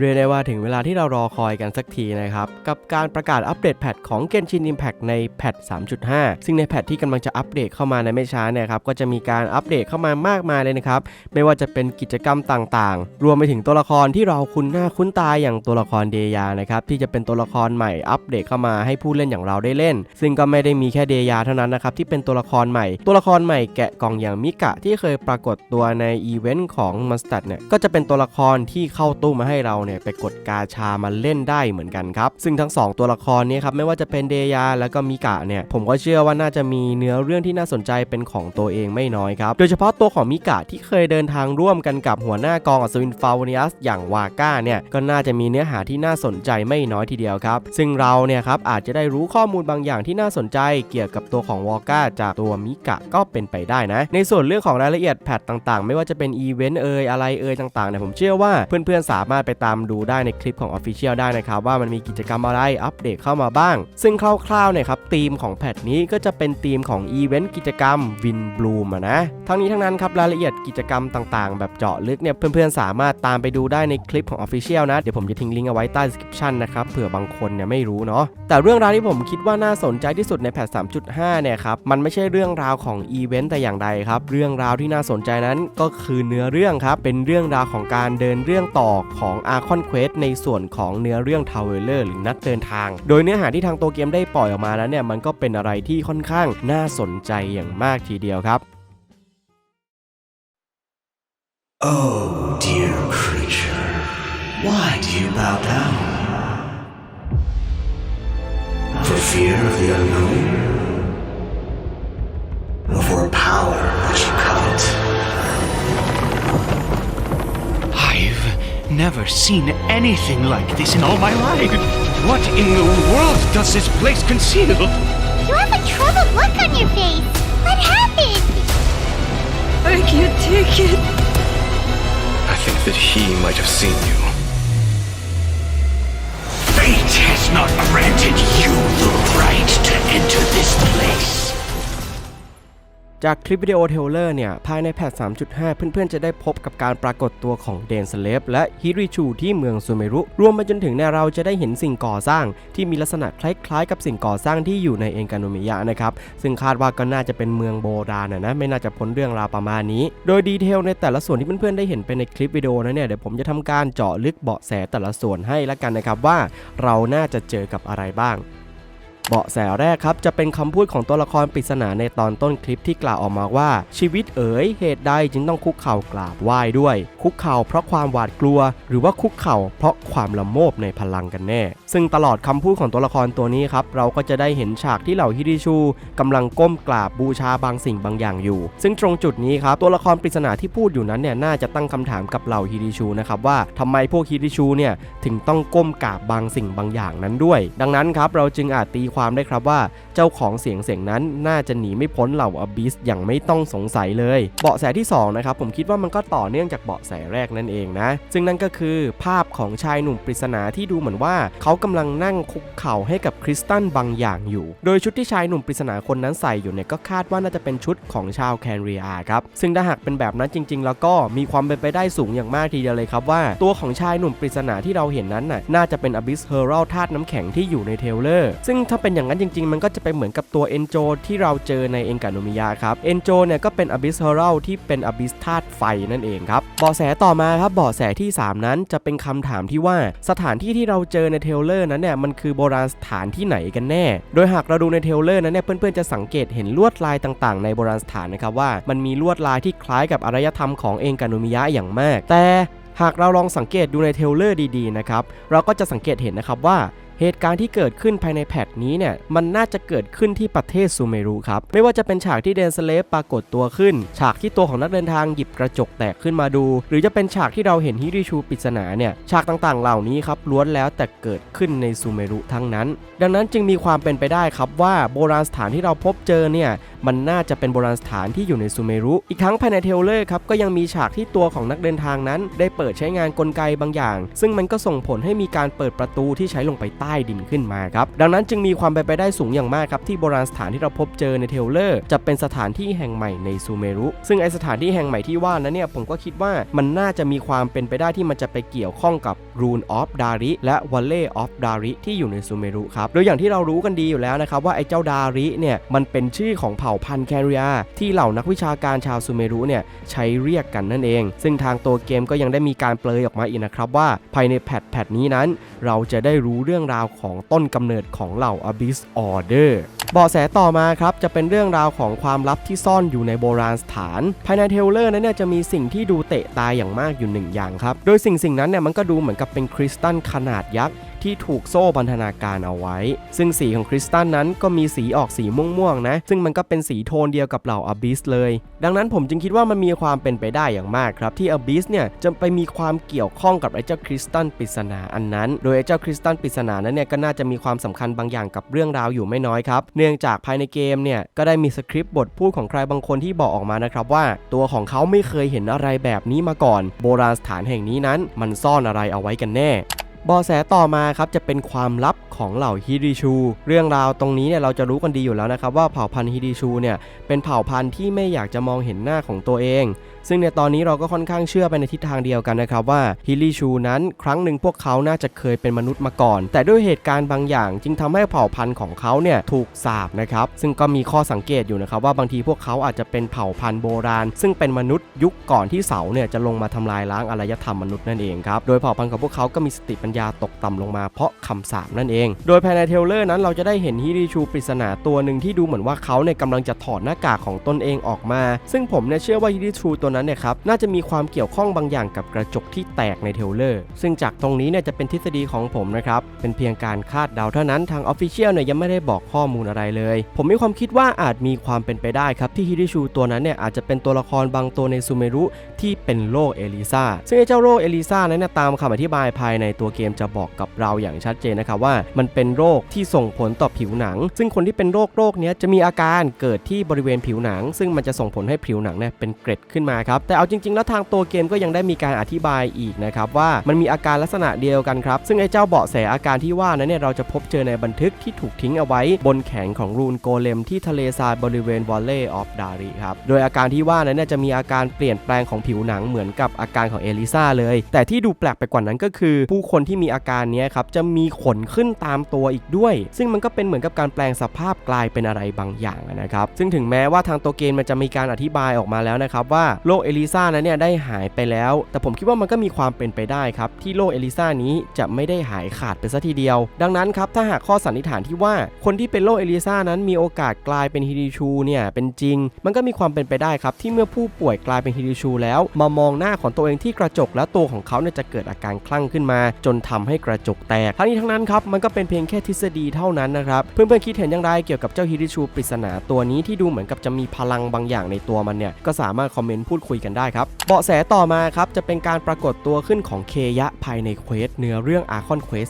เรียกได้ว่าถึงเวลาที่เรารอคอยกันสักทีนะครับ กับการประกาศอัปเดตแพทของ Genshin Impact ในแพท3.5 ซึ่งในแพทที่กำลังจะอัปเดตเข้ามาในไม่ช้าเนี่ยครับก็จะมีการอัปเดตเข้ามามากมายเลยนะครับ ไม่ว่าจะเป็นกิจกรรมต่างๆ รวมไปถึงตัวละครที่เราคุ้นหน้าคุ้นตาอย่างตัวละครเดยานะครับที่จะเป็นตัวละครใหม่อัปเดตเข้ามาให้ผู้เล่นอย่างเราได้เล่น ซึ่งก็ไม่ได้มีแค่เดยาเท่านั้นนะครับที่เป็นตัวละครใหม่ ตัวละครใหม่แกะกล่องอย่างมิกะที่เคยปรากฏตัวในอีเวนต์ของมอนสตอร์เนี่ยก็จะเป็นตัวละครที่เข้าตู้มาให้เราเนี่ยไปกดกาชามาเล่นได้เหมือนกันครับซึ่งทั้งสองตัวละครนี้ครับไม่ว่าจะเป็นเดยาแล้วก็มิกะเนี่ยผมก็เชื่อว่าน่าจะมีเนื้อเรื่องที่น่าสนใจเป็นของตัวเองไม่น้อยครับโดยเฉพาะตัวของมิกะที่เคยเดินทางร่วมกันกับหัวหน้ากองอัศวินฟาวเนียสอย่างวาก้าเนี่ยก็น่าจะมีเนื้อหาที่น่าสนใจไม่น้อยทีเดียวครับ ซึ่งเราเนี่ยครับอาจจะได้รู้ข้อมูลบางอย่างที่น่าสนใจเกี่ยวกับตัวของวอก้าจากตัวมิกะก็เป็นไปได้นะ ในส่วนเรื่องของรายละเอียดแพทต่างๆ ไม่ว่าจะเป็นอีเวนต์เอ่ยอะไรเอ่ยต่างๆเนี่ยผมเชื่อว่าเพื่อนๆสามารถไปตามดูได้ในคลิปของ Official ได้นะครับว่ามันมีกิจกรรมอะไรอัปเดตเข้ามาบ้าง ซึ่งคร่าวๆเนี่ยครับธีมของแพทนี้ก็จะเป็นธีมของอีเวนต์กิจกรรมวินบลูมนะทั้งนี้ทั้งนั้นครับรายละเอียดกิจกรรมต่างๆ แบบเจาะลึกเนี่ยเพื่อนๆสามารถตามไปดูได้ในคลิปของ Official นะ เดี๋ยวผมจะทิ้งลิงก์เอาไว้ใต้ description นะครับเผื่อบางคนเนี่ยไม่รู้เนาะแต่เรื่องราวที่ผมคิดว่าน่าสนใจที่สุดในแพท3.5เนี่ยครับมันไม่ใช่เรื่องราวของอีเวนต์แต่อย่างใดครับเรื่องราวที่น่าสนใจนั้นก็คือเนื้อเรื่องครับเป็นเรื่องราวของการเดินเรื่องต่อของ Archon Quest ในส่วนของเนื้อเรื่อง Traveler หรือนักเดินทาง โดยเนื้อหาที่ทางตัวเกมได้ปล่อยออกมานั้นเนี่ยมันก็เป็นอะไรที่ค่อนข้างน่าสนใจอย่างมากทีเดียวครับ Oh, dear creature, why do you bow down? For fear of the unknown? Never seen anything like this in all my life. What in the world does this place conceal? You have a troubled look on your face. What happened? I can't take it. I think that he might have seen you. Fate has not granted you the right to enter this place. จากคลิปวิดีโอเทรลเลอร์เนี่ย ภายในแพท 3.5 เพื่อนๆ จะได้พบกับการปรากฏตัวของเดนสเลฟและฮิริชูที่เมืองซูเมรุ รวมไปจนถึงเนี่ยเราจะได้เห็นสิ่งก่อสร้าง ที่มีลักษณะคล้ายๆ กับสิ่งก่อสร้างที่อยู่ในเองกาโนมิยะนะครับ ซึ่งคาดว่าก็น่าจะเป็นเมืองโบราณนะนะ ไม่น่าจะพ้นเรื่องราวประมาณนี้ โดยดีเทลในแต่ละส่วนที่เพื่อนๆ ได้เห็นไปในคลิปวิดีโอนั้นเนี่ย เดี๋ยวผมจะทำการเจาะลึกเบาะแสแต่ละส่วนให้ละกันนะครับว่า เราน่าจะเจอกับอะไรบ้าง เบาะแสแรกครับจะเป็นคำพูดของตัวละครปริศนาในตอนต้นคลิปที่กล่าวออกมาว่า ชีวิตเอ๋ยเหตุใดจึงต้องคุกเข่ากราบไหว้ด้วย คุกเข่าเพราะความหวาดกลัว หรือว่าคุกเข่าเพราะความละโมบในพลังกันแน่ ซึ่งตลอดคำพูดของตัวละครตัวนี้ครับเราก็จะได้เห็นฉากที่เหล่าฮิริชูกำลังก้มกราบบูชาบางสิ่งบางอย่างอยู่ ซึ่งตรงจุดนี้ครับตัวละครปริศนาที่พูดอยู่นั้นเนี่ยน่าจะตั้งคำถามกับเหล่าฮิริชูนะครับว่าทำไมพวกฮิริชูเนี่ยถึงต้องก้มกราบบางสิ่งบางอย่างนั้นด้วย ดังนั้นครับเราจึงอาจตีความได้ครับว่าเจ้าของเสียงเสียงนั้นน่าจะหนีไม่พ้นเหล่าอบิสอย่างไม่ต้องสงสัยเลย เบาะแสที่2นะครับผมคิดว่ามันก็ต่อเนื่องจากเบาะแสแรกนั่นเองนะ ซึ่งนั่นก็คือภาพของชายหนุ่มปริศนาที่ดูเหมือนว่า เขากำลังนั่งคุกเข่าให้กับคริสตัลบางอย่างอยู่ โดยชุดที่ชายหนุ่มปริศนาคนนั้นใส่อยู่เนี่ยก็คาดว่าน่าจะเป็นชุดของชาวแคนเรียครับซึ่งถ้าหากเป็นแบบนั้นจริง ๆ แล้วก็มีความเป็นไปได้สูงอย่างมากทีเดียวเลยครับว่าตัวของชายหนุ่มปริศนาที่เราเห็นนั้นน่ะน่าจะเป็นอบิสเฮอรัลธาตุน้ำแข็งที่อยู่ในเทเลอร์ซึ่งถ้าเป็น็นอย่างนั้นจริง ๆ มันก็จะไปเหมือนกับตัวเอนโจที่เราเจอในเองกาโนมิยะครับเอนโจเนี่ยก็เป็นอบิสเฮอรัลที่เป็นอบิสธาตุไฟนั่นเองครับเบาะแสต่อมาครับเบาะแสที่ 3 นั้นจะเป็นคำถามที่ว่าสถานที่ที่เราเจอในเทลเลอร์นั้นเนี่ยมันคือโบราณสถานที่ไหนกันแน่ โดยหากเราดูในเทลเลอร์นั้นเนี่ยเพื่อนๆจะสังเกตเห็นลวดลายต่างๆ ในโบราณสถานนะครับว่ามันมีลวดลายที่คล้ายกับอารยธรรมของเองกาโนมิยะอย่างมาก แต่หากเราลองสังเกตดูในเทลเลอร์ดีๆนะครับเราก็จะสังเกตเห็นนะครับว่า เหตุการณ์ที่เกิดขึ้นภายในแพทนี้เนี่ยมันน่าจะเกิดขึ้นที่ประเทศซูเมรุครับไม่ว่าจะเป็นฉากที่เดนสเลฟปรากฏตัวขึ้น ฉากที่ตัวของนักเดินทางหยิบกระจกแตกขึ้นมาดู หรือจะเป็นฉากที่เราเห็นฮิริชูปริศนาเนี่ยฉากต่างๆ เหล่านี้ครับล้วนแล้วแต่เกิดขึ้นในซูเมรุทั้งนั้น ดังนั้นจึงมีความเป็นไปได้ครับว่าโบราณสถานที่เราพบเจอเนี่ยมันน่าจะเป็นโบราณสถานที่อยู่ในซูเมรุ อีกทั้งภายในเทลเลอร์ครับก็ยังมีฉากที่ตัวของนักเดินทางนั้น ได้เปิดใช้งานกลไกบางอย่าง ซึ่งมันก็ส่งผลให้มีการเปิดประตูที่ใช้ลงไปใต้ดินขึ้นมาครับดังนั้นจึงมีความเป็นไปได้สูงอย่างมากครับที่โบราณสถานที่เราพบเจอในเทลเลอร์จะเป็นสถานที่แห่งใหม่ในซูเมรุ ซึ่งไอสถานที่แห่งใหม่ที่ว่านั้นเนี่ยผมก็คิดว่ามันน่าจะมีความเป็นไปได้ที่มันจะไปเกี่ยวข้องกับ Rune of Dari และ Valley of Dari ที่อยู่ในซูเมรุครับโดยอย่างที่เรารู้กันดีอยู่แล้วนะครับว่าไอเจ้าดาริเนี่ยมันเป็นชื่อของเผ่าพันธุ์แคริอาที่เหล่านักวิชาการชาวซูเมรุเนี่ยใช้เรียกกันนั่นเอง ซึ่งทางตัวเกมก็ยังได้มีการเปลยออกมาอีกนะครับว่าภายในแพทแพทนี้นั้น เราจะได้รู้เรื่องราวของต้นกำเนิดของเหล่า Abyss Order เบาะแสต่อมาครับจะเป็นเรื่องราวของความลับที่ซ่อนอยู่ในโบราณสถาน ภายในเทลเลอร์นั้นเนี่ยจะมีสิ่งที่ดูเตะตายอย่างมากอยู่หนึ่งอย่างครับ โดยสิ่งสิ่งนั้นเนี่ยมันก็ดูเหมือนกับเป็นคริสตัลขนาดยักษ์ ที่ถูกโซ่บรรณาการเอาไว้ ซึ่งสีของคริสตัลนั้นก็มีสีออกสีม่วงๆนะ ซึ่งมันก็เป็นสีโทนเดียวกับเหล่าอบิสเลย ดังนั้นผมจึงคิดว่ามันมีความเป็นไปได้อย่างมากครับ ที่อบิสเนี่ยจะไปมีความเกี่ยวข้องกับไอ้เจ้าคริสตัลปริศนาอันนั้น โดยไอ้เจ้าคริสตัลปริศนานั้นเนี่ยก็น่าจะมีความสำคัญบางอย่างกับเรื่องราวอยู่ไม่น้อยครับ เนื่องจากภายในเกมเนี่ยก็ได้มีสคริปต์บทพูดของใครบางคนที่บอกออกมานะครับว่า ตัวของเขาไม่เคยเห็นอะไรแบบนี้มาก่อน โบราณสถานแห่งนี้นั้น มันซ่อนอะไรเอาไว้กันแน่ บอแสต่อมาครับจะเป็นความลับของเหล่าฮิริชู เรื่องราวตรงนี้เนี่ยเราจะรู้กันดีอยู่แล้วนะครับว่าเผ่าพันธุ์ฮิริชูเนี่ยเป็นเผ่าพันธุ์ที่ไม่อยากจะมองเห็นหน้าของตัวเอง ซึ่งในตอนนี้เราก็ค่อนข้างเชื่อไปในทิศทางเดียวกันนะครับว่าฮิริชูนั้นครั้งหนึ่งพวกเขาน่าจะเคยเป็นมนุษย์มาก่อน แต่ด้วยเหตุการณ์บางอย่างจึงทำให้เผ่าพันธุ์ของเขาเนี่ยถูกสาบนะครับซึ่งก็มีข้อสังเกตอยู่นะครับว่าบางทีพวกเขาอาจจะเป็นเผ่าพันธุ์โบราณ ซึ่งเป็นมนุษย์ยุคก่อนที่เสาเนี่ยจะลงมาทำลายล้างอารยธรรมมนุษย์นั่นเองครับโดยเผ่าพันธุ์ของพวกเขาก็มีสติปัญญาตกต่ำลงมาเพราะคำสาปนั่นเอง โดยภายในเทลเลอร์นั้นเราจะได้เห็นฮิริชูปริศนาตัวหนึ่งที่ดูเหมือนว่าเขาเนี่ยกำลังจะถอดหน้ากากของตนเองออกมา ซึ่งผมเนี่ยเชื่อว่าฮิริชูตัวนั้นเนี่ยครับน่าจะมีความเกี่ยวข้องบางอย่างกับกระจกที่แตกในเทลเลอร์ ซึ่งจากตรงนี้เนี่ยจะเป็นทฤษฎีของผมนะครับ เป็นเพียงการคาดเดาเท่านั้นทางออฟฟิเชียลเนี่ยยังไม่ได้บอกข้อมูลอะไรเลย ผมมีความคิดว่าอาจมีความเป็นไปได้ครับที่ฮิริชูตัวนั้นเนี่ยอาจจะเป็นตัวละครบางตัวในซูเมรุที่เป็นโรคเอลิซาซึ่งไอ้เจ้าโรคเอลิซานั้นตามคำอธิบายภายในตัวเกมจะบอกกับเราอย่างชัดเจนนะครับว่า มันเป็นโรคที่ส่งผลต่อผิวหนัง ซึ่งคนที่เป็นโรคโรคนี้จะมีอาการเกิดที่บริเวณผิวหนัง ซึ่งมันจะส่งผลให้ผิวหนังเนี่ยเป็นเกร็ดขึ้นมาครับแต่เอาจริง ๆ แล้วทางตัวเกมก็ยังได้มีการอธิบายอีกนะครับว่ามันมีอาการลักษณะเดียวกันครับซึ่งไอ้เจ้าเบาะแสอาการที่ว่านั้นเนี่ยเราจะพบเจอในบันทึกที่ถูกทิ้งเอาไว้บนแขนของรูนโกเลมที่ทะเลทรายบริเวณวอลเล่ออฟดารีครับโดยอาการที่ว่านั้นเนี่ยจะมีอาการเปลี่ยนแปลงของผิวหนังเหมือนกับอาการของเอลิซาเลย แต่ที่ดูแปลกไปกว่านั้นก็คือ ผู้คนที่มีอาการนี้ครับจะมีขนขึ้นตามตัวอีกด้วย ซึ่งมันก็เป็นเหมือนกับการแปลงสภาพกลายเป็นอะไรบางอย่างนะครับซึ่งถึงแม้ว่าทางตัวเกมมันจะมีการอธิบายออกมาแล้วนะครับว่าโรคเอลิซานั้นเนี่ยได้หายไปแล้ว แต่ผมคิดว่ามันก็มีความเป็นไปได้ครับที่โรคเอลิซานี้จะไม่ได้หายขาดไปซะทีเดียว ดังนั้นครับถ้าหากข้อสันนิษฐานที่ว่าคนที่เป็นโรคเอลิซานั้นมีโอกาสกลายเป็นฮิริชูเนี่ยเป็นจริง มันก็มีความเป็นไปได้ครับที่เมื่อผู้ป่วยกลายเป็นฮิริชูแล้ว มามองหน้าของตัวเองที่กระจกแล้วตัวของเขาเนี่ยจะเกิดอาการคลั่งขึ้นมา จนทำให้กระจกแตกทั้งนี้ทั้งนั้นครับมันก็เป็นเพียงแค่ทฤษฎีเท่านั้นนะครับเพื่อนๆคิดเห็นอย่างไรเกี่ยวกับเจ้าฮิริชูปริศนาตัวนี้ที่ดูเหมือนกับจะมีพลังบางอย่างในตัวมันเนี่ยก็สามารถคอมเมนต์พูดคุยกันได้ครับ เบาะแสต่อมาครับจะเป็นการปรากฏตัวขึ้นของเคยะภายในเควสเนื้อเรื่องอาคอนเควส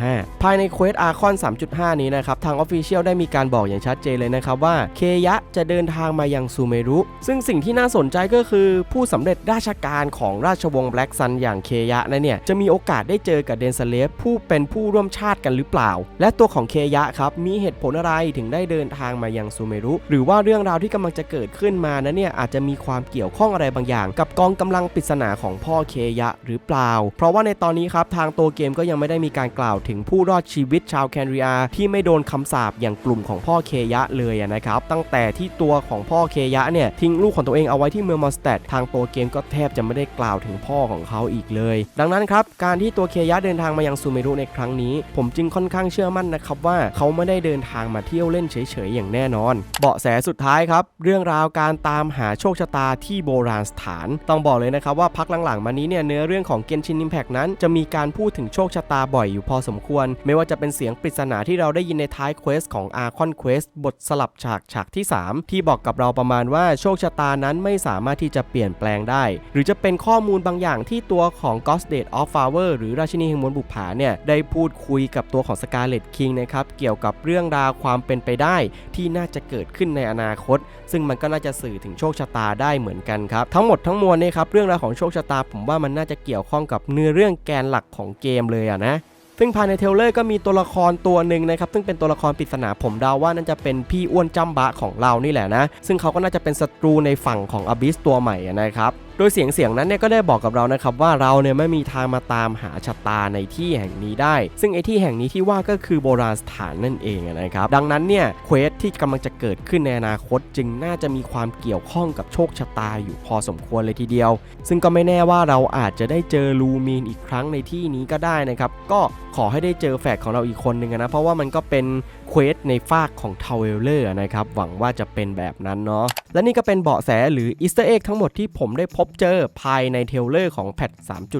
3.5 ภายในเควสอาคอน3.5 นี้นะครับทางออฟฟิเชียลได้มีการบอกอย่างชัดเจนเลยนะครับว่าเคยะจะเดินทางมายังซูเมรุ ซึ่งสิ่งที่น่าสนใจก็คือ ผู้สำเร็จราชการของราชวงศ์แบล็กซันอย่างเคยะนะเนี่ยจะมีโอกาสได้เจอกับเดนซเลฟผู้เป็นผู้ร่วมชาติกันหรือเปล่า และตัวของเคยะครับมีเหตุผลอะไรถึงได้เดินทางมายังซูเมรุ หรือว่าเรื่องราวที่กำลังจะเกิดขึ้นมานั้นเนี่ยอาจจะมีความเกี่ยวข้องอะไรบางอย่าง กับกองกำลังปริศนาของพ่อเคยะหรือเปล่า เพราะว่าในตอนนี้ครับทางตัวเกมก็ยังไม่ได้มีการกล่าวถึงผู้รอดชีวิตชาวแคนเรียที่ไม่โดนคำสาปอย่างกลุ่มของพ่อเคยะเลยนะครับตั้งแต่ที่ตัวของพ่อเคยะเนี่ยทิ้งลูกของตัวเองเอาไว้ที่เมืองมอสเตดทางตัวเกมก็แทบจะไม่ได้กล่าวถึงพ่อของเขาอีกเลย ดังนั้นครับการที่ตัวเคยะเดินทางมายังซูเมรุในครั้งนี้ ผมจึงค่อนข้างเชื่อมั่นนะครับว่าเขาไม่ได้เดินทางมาเที่ยวเล่นเฉยๆอย่างแน่นอน เบาะแสสุดท้ายครับเรื่องราวการตามหาโชคชะตาที่โบราณสถาน ต้องบอกเลยนะครับว่าพักหลังๆมานี้เนี่ยเนื้อเรื่องของ Genshin Impact นั้น จะมีการพูดถึงโชคชะตาบ่อยอยู่พอสมควร ไม่ว่าจะเป็นเสียงปริศนาที่เราได้ยินในท้ายเควสของ Archon Quest บทสลับฉากฉากที่ 3 ที่บอกกับเราประมาณว่าโชคชะตานั้นไม่สามารถที่จะเปลี่ยนแปลงได้ หรือจะเป็นข้อมูลบางอย่างที่ตัวของ g o s t Date of Flower หรือราชินีแห่งมวลบุปผาเนี่ยได้พูดคุยกับตัวของ Scarlet King นะครับเกี่ยวกับเรื่องราวความเป็นไปได้ ที่น่าจะเกิดขึ้นในอนาคต ซึ่งมันก็น่าจะสื่อถึงโชคชะตาได้เหมือนกันครับทั้งหมดทั้งมวลเนี่ยครับเรื่องราวของโชคชะตาผมว่ามันน่าจะเกี่ยวข้องกับเนื้อเรื่องแกนหลักของเกมเลยอะนะซึ่งภายในเทเลอร์ก็มีตัวละครตัวหนึ่งนะครับซึ่งเป็นตัวละครปริศนาผมเดาว่านั่นจะเป็นพี่อ้วนจำบะของเรานี่แหละนะ ซึ่งเขาก็น่าจะเป็นศัตรูในฝั่งของอบิสตัวใหม่นะครับ โดยเสียงเสียงนั้นเนี่ยก็ได้บอกกับเรานะครับว่าเราเนี่ยไม่มีทางมาตามหาชะตาในที่แห่งนี้ได้ ซึ่งไอ้ที่แห่งนี้ที่ว่าก็คือโบราณสถานนั่นเองนะครับดังนั้นเนี่ยเควสที่กำลังจะเกิดขึ้นในอนาคต จึงน่าจะมีความเกี่ยวข้องกับโชคชะตาอยู่พอสมควรเลยทีเดียว ซึ่งก็ไม่แน่ว่าเราอาจจะได้เจอลูมีนอีกครั้งในที่นี้ก็ได้นะครับก็ขอให้ได้เจอแฝดของเราอีกคนหนึ่งนะ เพราะว่ามันก็เป็นเควสในฝากของทาวเวลเลอร์นะครับ หวังว่าจะเป็นแบบนั้นเนาะและนี่ก็เป็นเบาะแสหรืออีสเตอร์เอ็กทั้งหมดที่ผมได้พบเจอภายในเทเลอร์ของแพท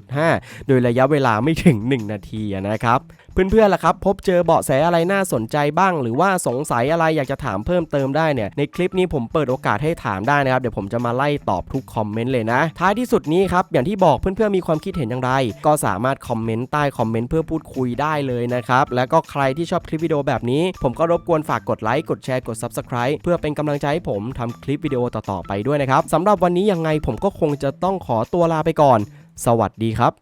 3.5 โดยระยะเวลาไม่ถึง 1 นาทีนะครับเพื่อนๆล่ะครับ พบเจอเบาะแสอะไรน่าสนใจบ้าง หรือว่าสงสัยอะไรอยากจะถามเพิ่มเติมได้เนี่ยในคลิปนี้ผมเปิดโอกาสให้ถามได้นะครับเดี๋ยวผมจะมาไล่ตอบทุกคอมเมนต์เลยนะ ท้ายที่สุดนี้ครับอย่างที่บอกเพื่อนๆมีความคิดเห็นอย่างไร ก็สามารถคอมเมนต์ใต้คอมเมนต์เพื่อพูดคุยได้เลยนะครับแล้วก็ใครที่ชอบคลิปวิดีโอแบบนี้ ผมก็รบกวนฝากกดไลค์กดแชร์กด Subscribe เพื่อเป็นกำลังใจให้ผมทำคลิปวิดีโอต่อๆไปด้วยนะครับสำหรับวันนี้ยังไงผมก็คงจะต้องขอตัวลาไปก่อน สวัสดีครับ